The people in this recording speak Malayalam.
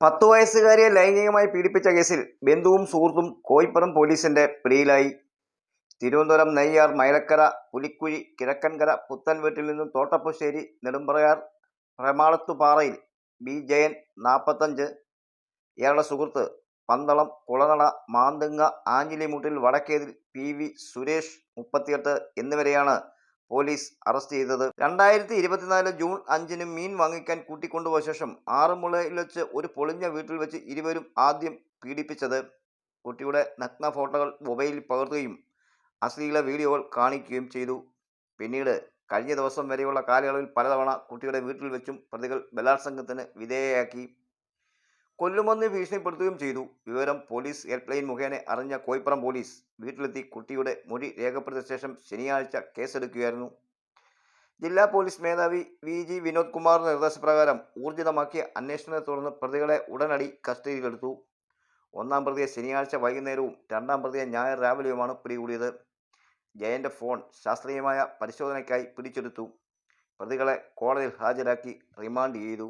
പത്തു വയസ്സുകാരിയെ ലൈംഗികമായി പീഡിപ്പിച്ച കേസിൽ ബന്ധുവും സുഹൃത്തും കോയിപ്പുറം പോലീസിന്റെ പിടിയിലായി. തിരുവനന്തപുരം നെയ്യാർ മൈലക്കര പുലിക്കുഴി കിഴക്കൻകര പുത്തൻ വീട്ടിൽ നിന്നും തോട്ടപ്പുശ്ശേരി നെടുമ്പ്രയാർ പ്രമാളത്തുപാറയിൽ ബി. ജയൻ നാൽപ്പത്തഞ്ച് ഇയാളുടെ സുഹൃത്ത് പന്തളം കുളനട മാന്തുങ്ങ ആഞ്ഞിലിമുട്ടിൽ വടക്കേതിൽ പി. വി. സുരേഷ് മുപ്പത്തിയെട്ട് എന്നിവരെയാണ് പോലീസ് അറസ്റ്റ് ചെയ്തത്. രണ്ടായിരത്തി ഇരുപത്തിനാല് ജൂൺ അഞ്ചിന് മീൻ വാങ്ങിക്കാൻ കൂട്ടിക്കൊണ്ടുപോയ ശേഷം ആറന്മുളയിൽ വെച്ച് ഒരു പൊളിഞ്ഞ വീട്ടിൽ വെച്ച് ഇരുവരും ആദ്യം പീഡിപ്പിച്ചത്. കുട്ടിയുടെ നഗ്ന ഫോട്ടോകൾ മൊബൈലിൽ പകർത്തുകയും അശ്ലീല വീഡിയോകൾ കാണിക്കുകയും ചെയ്തു. പിന്നീട് കഴിഞ്ഞ ദിവസം വരെയുള്ള കാലയളവിൽ പലതവണ കുട്ടിയുടെ വീട്ടിൽ വെച്ചും പ്രതികൾ ബലാത്സംഗത്തിന് വിധേയയാക്കി. കൊല്ലുമെന്ന് ഭീഷണിപ്പെടുത്തുകയും ചെയ്തു. വിവരം പോലീസ് ലൈൻ മുഖേന അറിഞ്ഞ കോയിപ്പുറം പോലീസ് വീട്ടിലെത്തി കുട്ടിയുടെ മൊഴി രേഖപ്പെടുത്തിയ ശേഷം ശനിയാഴ്ച കേസെടുക്കുകയായിരുന്നു. ജില്ലാ പോലീസ് മേധാവി വി ജി വിനോദ് കുമാറിന്റെ നിർദ്ദേശപ്രകാരം ഊർജിതമാക്കിയ അന്വേഷണത്തെ തുടർന്ന് പ്രതികളെ ഉടനടി കസ്റ്റഡിയിലെടുത്തു. ഒന്നാം പ്രതിയെ ശനിയാഴ്ച വൈകുന്നേരവും രണ്ടാം പ്രതിയെ ഞായർ രാവിലെയുമാണ് പിടികൂടിയത്. ജയന്റെ ഫോൺ ശാസ്ത്രീയമായ പരിശോധനയ്ക്കായി പിടിച്ചെടുത്തു. പ്രതികളെ കോടതിയിൽ ഹാജരാക്കി റിമാൻഡ് ചെയ്തു.